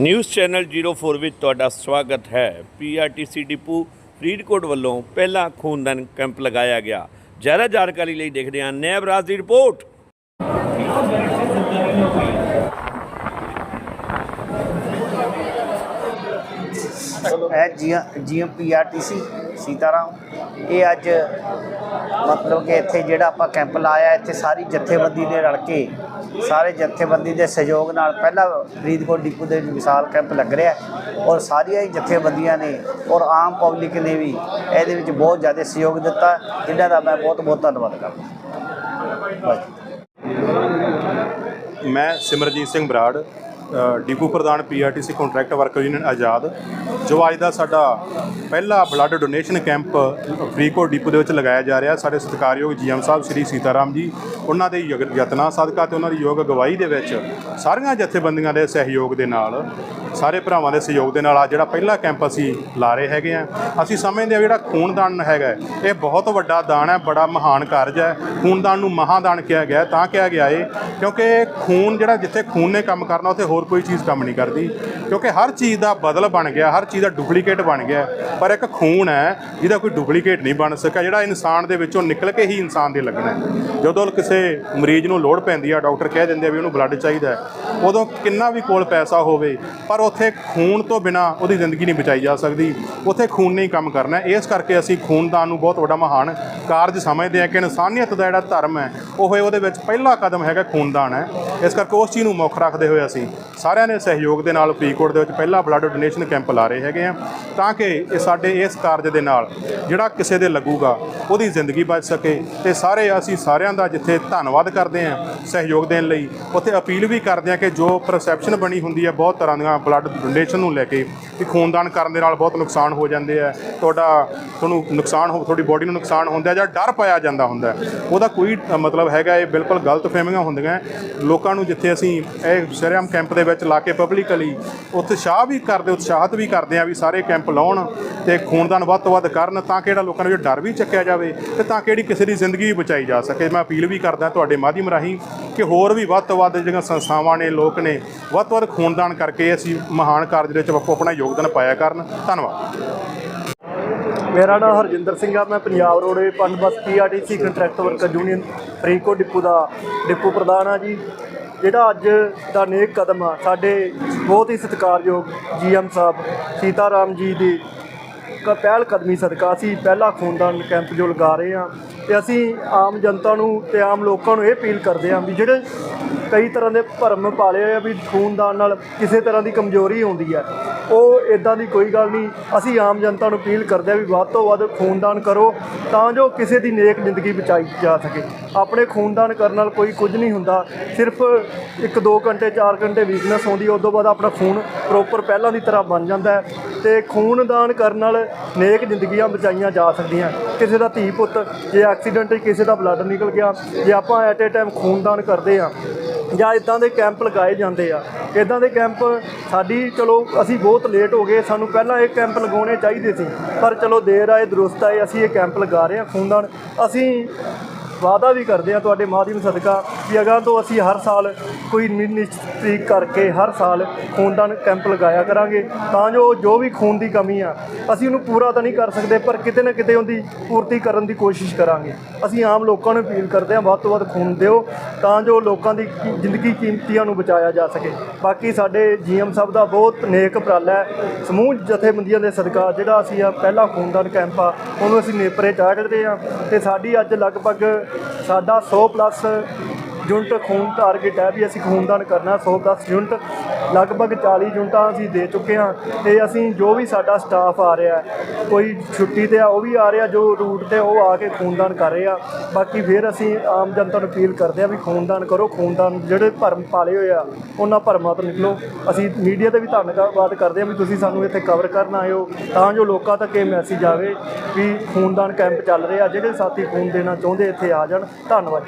News channel 04 ਵਿੱਚ ਤੁਹਾਡਾ ਸਵਾਗਤ ਹੈ। ਪੀਆਰਟੀਸੀ ਡਿਪੂ ਫਰੀਦਕੋਟ ਵੱਲੋਂ ਪਹਿਲਾ ਖੂਨਦਾਨ ਕੈਂਪ ਲਗਾਇਆ ਗਿਆ। ਜ਼ਿਆਦਾ ਜਾਣਕਾਰੀ ਲਈ ਦੇਖਦੇ ਹਾਂ ਨੈਬ ਰਾਜ ਦੀ ਰਿਪੋਰਟ। ਹੈ ਜੀਐਮ ਪੀਆਰਟੀਸੀ ਸੀਤਾਰਾਮ। ਇਹ ਅੱਜ ਮਤਲਬ ਕਿ ਇੱਥੇ ਜਿਹੜਾ ਆਪਾਂ ਕੈਂਪ ਲਾਇਆ, ਇੱਥੇ ਸਾਰੀ ਜਥੇਬੰਦੀ ਨੇ ਰਲ ਕੇ, ਸਾਰੇ ਜਥੇਬੰਦੀ ਦੇ ਸਹਿਯੋਗ ਨਾਲ ਪਹਿਲਾ ਫਰੀਦਕੋਟ ਡਿਪੂ ਦੇ ਵਿੱਚ ਵਿਸ਼ਾਲ ਕੈਂਪ ਲੱਗ ਰਿਹਾ ਔਰ ਸਾਰੀਆਂ ਹੀ ਜਥੇਬੰਦੀਆਂ ਨੇ ਔਰ ਆਮ ਪਬਲਿਕ ਨੇ ਵੀ ਇਹਦੇ ਵਿੱਚ ਬਹੁਤ ਜ਼ਿਆਦਾ ਸਹਿਯੋਗ ਦਿੱਤਾ, ਜਿਨ੍ਹਾਂ ਦਾ ਮੈਂ ਬਹੁਤ ਬਹੁਤ ਧੰਨਵਾਦ ਕਰਦਾ। ਮੈਂ ਸਿਮਰਜੀਤ ਸਿੰਘ ਬਰਾੜ ਡਿਪੂ ਪ੍ਰਧਾਨ PRTC contract worker union Azad, ਜੋ ਅੱਜ ਦਾ ਸਾਡਾ ਪਹਿਲਾ blood donation camp Faridkot depot ਦੇ ਵਿੱਚ ਲਗਾਇਆ ਜਾ ਰਿਹਾ। ਸਾਡੇ ਸਤਿਕਾਰਯੋਗ ਜੀਐਮ ਸਾਹਿਬ ਸ੍ਰੀ ਸੀਤਾਰਾਮ ਜੀ, ਉਹਨਾਂ ਦੇ ਯਗ- ਯਤਨਾਂ, ਸਦਕਾ ਤੇ ਉਹਨਾਂ ਦੀ ਯੋਗ ਅਗਵਾਈ ਦੇ ਵਿੱਚ ਸਾਰੀਆਂ ਜਥੇਬੰਦੀਆਂ ਦੇ ਸਹਿਯੋਗ ਦੇ ਨਾਲ ਸਾਰੇ ਭਰਾਵਾਂ ਦੇ ਸਹਿਯੋਗ ਦੇ ਨਾਲ ਆ ਜਿਹੜਾ ਪਹਿਲਾ ਕੈਂਪ ਅਸੀਂ ਲਾ ਰਹੇ ਹੈਗੇ ਆ। ਅਸੀਂ ਸਮਝਦੇ ਆ ਜਿਹੜਾ ਖੂਨਦਾਨ ਹੈਗਾ ਇਹ ਬਹੁਤ ਵੱਡਾ ਦਾਨ ਹੈ, ਬੜਾ ਮਹਾਨ ਕਾਰਜ ਹੈ। ਖੂਨਦਾਨ ਨੂੰ ਮਹਾਦਾਨ ਕਿਹਾ ਗਿਆ ਤਾਂ ਕਿਹਾ ਗਿਆ ਏ, ਕਿਉਂਕਿ ਖੂਨ ਜਿਹੜਾ ਜਿੱਥੇ ਖੂਨ ਨੇ ਕੰਮ ਕਰਨਾ, ਉੱਥੇ ਹੋਰ ਕੋਈ ਚੀਜ਼ ਕੰਮ ਨਹੀਂ ਕਰਦੀ। ਕਿਉਂਕਿ ਹਰ ਚੀਜ਼ ਦਾ ਬਦਲ ਬਣ ਗਿਆ, ਹਰ ਚੀਜ਼ ਦਾ ਡੁਪਲੀਕੇਟ ਬਣ ਗਿਆ। ਪਰ ਇੱਕ ਖੂਨ ਹੈ, ਜਿਹਦਾ ਕੋਈ ਡੁਪਲੀਕੇਟ ਨਹੀਂ ਬਣ ਸਕਿਆ, ਜਿਹੜਾ ਇਨਸਾਨ ਦੇ ਵਿੱਚੋਂ ਨਿਕਲ ਕੇ ਹੀ ਇਨਸਾਨ ਦੇ ਲੱਗਣਾ ਜਦੋਂ ਕਿਸੇ ਮਰੀਜ਼ ਨੂੰ ਲੋੜ ਪੈਂਦੀ ਆ, ਡਾਕਟਰ ਕਹਿ ਦਿੰਦੇ ਆ ਵੀ ਉਹਨੂੰ ਬਲੱਡ ਚਾਹੀਦਾ ਉਦੋਂ ਕਿੰਨਾ ਵੀ ਕੋਲ ਪੈਸਾ ਹੋਵੇ, ਪਰ ਪਰ ਉੱਥੇ ਖੂਨ ਤੋਂ ਬਿਨਾ ਉਹਦੀ ਜ਼ਿੰਦਗੀ ਨਹੀਂ ਬਚਾਈ ਜਾ ਸਕਦੀ। ਉੱਥੇ ਖੂਨ ਨਹੀਂ ਕੰਮ ਕਰਨਾ ਇਸ ਕਰਕੇ ਅਸੀਂ ਖੂਨਦਾਨ ਨੂੰ ਬਹੁਤ ਵੱਡਾ ਮਹਾਨ ਕਾਰਜ ਸਮਝਦੇ ਹਾਂ ਕਿ ਇਨਸਾਨੀਅਤ ਦਾ ਜਿਹੜਾ ਧਰਮ ਹੈ, ਉਹ ਉਹਦੇ ਵਿੱਚ ਪਹਿਲਾ ਕਦਮ ਹੈਗਾ ਖੂਨਦਾਨ ਹੈ। ਇਸ ਕਰਕੇ ਉਸ ਚੀਜ਼ ਨੂੰ ਮੁੱਖ ਰੱਖਦੇ ਹੋਏ ਅਸੀਂ ਸਾਰਿਆਂ ਦੇ ਸਹਿਯੋਗ ਦੇ ਨਾਲ ਫਰੀਦਕੋਟ ਦੇ ਵਿੱਚ ਪਹਿਲਾ ਬਲੱਡ ਡੋਨੇਸ਼ਨ ਕੈਂਪ ਲਾ ਰਹੇ ਹੈਗੇ ਆ, ਤਾਂ ਕਿ ਇਹ ਸਾਡੇ ਇਸ ਕਾਰਜ ਦੇ ਨਾਲ ਜਿਹੜਾ ਕਿਸੇ ਦੇ ਲੱਗੂਗਾ ਉਹਦੀ ਜ਼ਿੰਦਗੀ ਬਚ ਸਕੇ ਤੇ ਸਾਰੇ ਅਸੀਂ ਸਾਰਿਆਂ ਦਾ ਜਿੱਥੇ ਧੰਨਵਾਦ ਕਰਦੇ ਹਾਂ ਸਹਿਯੋਗ ਦੇਣ ਲਈ, ਉੱਥੇ ਅਪੀਲ ਵੀ ਕਰਦੇ ਹਾਂ ਕਿ ਜੋ ਪਰਸੈਪਸ਼ਨ ਬਣੀ ਹੁੰਦੀ ਹੈ ਬਹੁਤ ਤਰ੍ਹਾਂ ਦੀਆਂ ਬਲੱਡ ਡੋਨੇਸ਼ਨ ਨੂੰ ਲੈ ਕੇ ਕਿ ਖੂਨਦਾਨ ਕਰਨ ਦੇ ਨਾਲ ਬਹੁਤ ਨੁਕਸਾਨ ਹੋ ਜਾਂਦੇ ਆ, ਤੁਹਾਡਾ ਤੁਹਾਨੂੰ ਨੁਕਸਾਨ ਹੋ, ਤੁਹਾਡੀ ਬੋਡੀ ਨੂੰ ਨੁਕਸਾਨ ਹੁੰਦਾ ਜਾਂ ਡਰ ਪਾਇਆ ਜਾਂਦਾ ਹੁੰਦਾ ਉਹਦਾ ਕੋਈ ਮਤਲਬ ਹੈਗਾ ਇਹ ਬਿਲਕੁਲ ਗਲਤ ਫਹਿਮੀਆਂ ਹੁੰਦੀਆਂ ਲੋਕਾਂ ਨੂੰ ਜਿੱਥੇ ਅਸੀਂ ਇਹ ਸ਼ਰੇਆਮ ਕੈਂਪ ਦੇ ਵਿੱਚ ਲਾ ਕੇ ਪਬਲਿਕਲੀ ਉਤਸ਼ਾਹ ਵੀ ਕਰਦੇ, ਉਤਸ਼ਾਹਤ ਵੀ ਕਰਦੇ ਆ ਵੀ ਸਾਰੇ ਕੈਂਪ ਲਾਉਣ ਤੇ ਖੂਨਦਾਨ ਵੱਧ ਤੋਂ ਵੱਧ ਕਰਨ ਤਾਂ ਕਿ ਜਿਹੜਾ ਲੋਕਾਂ ਨੂੰ ਜੋ ਡਰ ਵੀ ਚੱਕਿਆ ਜਾਵੇ ਤੇ ਤਾਂ ਕਿ ਜਿਹੜੀ ਕਿਸੇ ਦੀ ਜ਼ਿੰਦਗੀ ਵੀ ਬਚਾਈ ਜਾ ਸਕੇ। ਮੈਂ ਅਪੀਲ ਵੀ ਕਰਦਾ ਤੁਹਾਡੇ ਮਾਧਿਅਮ ਰਾਹੀਂ ਕਿ ਹੋਰ ਵੀ ਵੱਧ ਤੋਂ ਵੱਧ ਜਿਹੜੀਆਂ ਸੰਸਥਾਵਾਂ ਨੇ, ਲੋਕ ਨੇ ਵੱਧ ਤੋਂ ਵੱਧ ਖੂਨਦਾਨ ਕਰਕੇ ਅਸੀਂ ਮਹਾਨ ਕਾਰਜ ਦੇ ਵਿੱਚ ਆਪੋ ਆਪਣਾ ਯੋਗਦਾਨ ਪਾਇਆ ਕਰਨ। ਧੰਨਵਾਦ। ਮੇਰਾ ਨਾਮ ਹਰਜਿੰਦਰ ਸਿੰਘ ਆ। ਮੈਂ Punjab roadway Punbus PRTC contract worker union Faridkot depot ਦਾ ਡਿਪੂ ਪ੍ਰਧਾਨ ਆ ਜੀ। ਜਿਹੜਾ ਅੱਜ ਦਾ ਨੇਕ ਕਦਮ ਆ, ਸਾਡੇ ਬਹੁਤ ਹੀ ਸਤਿਕਾਰਯੋਗ ਜੀਐਮ ਸਾਹਿਬ, ਸੀਤਾਰਾਮ ਜੀ ਦੀ ਕ, ਪਹਿਲ ਕਦਮੀ ਸਦਕਾ ਅਸੀਂ ਪਹਿਲਾ ਖੂਨਦਾਨ ਕੈਂਪ ਜੋ ਲਗਾ ਰਹੇ ਆ ਤੇ ਅਸੀਂ ਆਮ ਜਨਤਾ ਨੂੰ ਤੇ ਆਮ ਲੋਕਾਂ ਨੂੰ ਇਹ ਅਪੀਲ ਕਰਦੇ ਆ ਵੀ ਜਿਹੜੇ ਕਈ ਤਰ੍ਹਾਂ ਦੇ ਭਰਮ ਪਾਲੇ ਹੋਏ ਆ ਵੀ ਖੂਨਦਾਨ ਨਾਲ ਕਿਸੇ ਤਰ੍ਹਾਂ ਦੀ ਕਮਜ਼ੋਰੀ ਆਉਂਦੀ ਹੈ ਉਹ ਇਦਾਂ ਦੀ ਕੋਈ ਗੱਲ ਨਹੀਂ। ਅਸੀਂ ਆਮ ਜਨਤਾ ਨੂੰ ਅਪੀਲ ਕਰਦੇ ਆ ਵੀ ਵੱਧ ਤੋਂ ਵੱਧ ਖੂਨਦਾਨ ਕਰੋ, ਤਾਂ ਜੋ ਕਿਸੇ ਦੀ ਨੇਕ ਜ਼ਿੰਦਗੀ ਬਚਾਈ ਜਾ ਸਕੇ। ਆਪਣੇ ਖੂਨਦਾਨ ਕਰਨ ਨਾਲ ਕੋਈ ਕੁਝ ਨਹੀਂ ਹੁੰਦਾ। ਸਿਰਫ 1-2 ਘੰਟੇ 4 ਘੰਟੇ ਵੀਕਨੈਸ ਆਉਂਦੀ ਹੈ ਉਸ ਤੋਂ ਬਾਅਦ ਆਪਣਾ ਖੂਨ ਪ੍ਰੋਪਰ ਪਹਿਲਾਂ ਦੀ ਤਰ੍ਹਾਂ ਬਣ ਜਾਂਦਾ ਹੈ। ਤੇ ਖੂਨਦਾਨ ਕਰਨ ਨਾਲ ਨੇਕ ਜ਼ਿੰਦਗੀਆਂ ਬਚਾਈਆਂ ਜਾ ਸਕਦੀਆਂ। ਕਿਸੇ ਦਾ ਧੀ ਪੁੱਤ, ਜੇ ਐਕਸੀਡੈਂਟ 'ਚ ਕਿਸੇ ਦਾ ਬਲੱਡ ਨਿਕਲ ਗਿਆ, ਜੇ ਆਪਾਂ ਐਟ ਏ ਟਾਈਮ ਖੂਨਦਾਨ ਕਰਦੇ ਆ ਜਾਂ ਇਦਾਂ ਦੇ ਕੈਂਪ ਲਗਾਏ ਜਾਂਦੇ ਆ ਇਦਾਂ ਦੇ ਕੈਂਪ ਸਾਡੀ, ਚਲੋ, ਅਸੀਂ ਬਹੁਤ ਲੇਟ ਹੋ ਗਏ, ਸਾਨੂੰ ਪਹਿਲਾਂ ਇਹ ਕੈਂਪ ਲਗਾਉਣੇ ਚਾਹੀਦੇ ਸੀ, ਪਰ ਚਲੋ ਦੇਰ ਆਏ ਦਰੁਸਤ ਆਏ ਅਸੀਂ ਇਹ ਕੈਂਪ ਲਗਾ ਰਹੇ ਹਾਂ ਖੂਨਦਾਨ। ਅਸੀਂ ਵਾਅਦਾ ਵੀ ਕਰਦੇ ਆ ਤੁਹਾਡੇ ਮਾਧਿਅਮ ਸਦਕਾ ਕਿ ਅਗਾਂਹ ਤੋਂ ਅਸੀਂ ਹਰ ਸਾਲ ਕੋਈ ਨਿ- ਨਿਸ਼ਚਿਤ ਤਰੀਕ ਕਰਕੇ ਹਰ ਸਾਲ ਖੂਨਦਾਨ ਕੈਂਪ ਲਗਾਇਆ ਕਰਾਂਗੇ। ਤਾਂ ਜੋ ਜੋ ਵੀ ਖੂਨ ਦੀ ਕਮੀ ਆ, ਅਸੀਂ ਉਹਨੂੰ ਪੂਰਾ ਤਾਂ ਨਹੀਂ ਕਰ ਸਕਦੇ, ਪਰ ਕਿਤੇ ਨਾ ਕਿਤੇ ਉਹਦੀ ਪੂਰਤੀ ਕਰਨ ਦੀ ਕੋਸ਼ਿਸ਼ ਕਰਾਂਗੇ। ਅਸੀਂ ਆਮ ਲੋਕਾਂ ਨੂੰ ਅਪੀਲ ਕਰਦੇ ਹਾਂ ਵੱਧ ਤੋਂ ਵੱਧ ਖੂਨ ਦਿਓ, ਤਾਂ ਜੋ ਲੋਕਾਂ ਦੀ ਜ਼ਿੰਦਗੀ ਕੀਮਤੀਆਂ ਨੂੰ ਬਚਾਇਆ ਜਾ ਸਕੇ। ਬਾਕੀ ਸਾਡੇ ਜੀਐਮ ਸਾਹਿਬ ਦਾ ਬਹੁਤ ਨੇਕ ਉਪਰਾਲਾ ਹੈ। ਸਮੂਹ ਜਥੇਬੰਦੀਆਂ ਦੇ ਸਦਕਾ, ਜਿਹੜਾ ਅਸੀਂ ਆ ਪਹਿਲਾ ਖੂਨਦਾਨ ਕੈਂਪ ਆ, ਉਹਨੂੰ ਅਸੀਂ ਨੇਪਰੇ ਚਾੜਦੇ ਆ। ਤੇ ਸਾਡੀ ਅੱਜ ਲਗਭਗ ਸਾਡਾ 100 ਪਲੱਸ ਯੂਨਿਟ ਖੂਨ ਟਾਰਗੇਟ ਹੈ ਵੀ ਅਸੀਂ ਖੂਨਦਾਨ ਕਰਨਾ 100 ਪਲੱਸ ਯੂਨਿਟ ਲਗਭਗ 40 ਯੂਨਿਟਾਂ ਅਸੀਂ ਦੇ ਚੁੱਕੇ ਹਾਂ ਤੇ ਅਸੀਂ ਜੋ ਵੀ ਸਾਡਾ ਸਟਾਫ ਆ ਰਿਹਾ ਕੋਈ ਛੁੱਟੀ ਤੇ ਆ, ਉਹ ਵੀ ਆ ਰਿਹਾ, ਜੋ ਰੂਟ ਤੇ ਉਹ ਆ ਕੇ ਖੂਨਦਾਨ ਕਰ ਰਹੇ ਆ। ਬਾਕੀ ਫਿਰ ਅਸੀਂ ਆਮ ਜਨਤਾ ਨੂੰ ਅਪੀਲ ਕਰਦੇ ਆ ਵੀ ਖੂਨਦਾਨ ਕਰੋ, ਖੂਨਦਾਨ ਜਿਹੜੇ ਭਰਮ ਪਾਲੇ ਹੋਏ ਆ, ਉਹਨਾਂ ਭਰਮਾਂ ਤੋਂ ਨਿਕਲੋ। ਅਸੀਂ ਮੀਡੀਆ ਤੇ ਵੀ ਧੰਨਵਾਦ ਕਰਦੇ ਆ ਵੀ ਤੁਸੀਂ ਸਾਨੂੰ ਇੱਥੇ ਕਵਰ ਕਰਨ ਆਏ ਹੋ, ਤਾਂ ਜੋ ਲੋਕਾਂ ਤੱਕ ਇਹ ਮੈਸੇਜ ਆਵੇ ਵੀ ਖੂਨਦਾਨ ਕੈਂਪ ਚੱਲ ਰਿਹਾ, ਜਿਹੜੇ ਸਾਥੀ ਖੂਨ ਦੇਣਾ ਚਾਹੁੰਦੇ ਇੱਥੇ ਆ ਜਾਣ। ਧੰਨਵਾਦ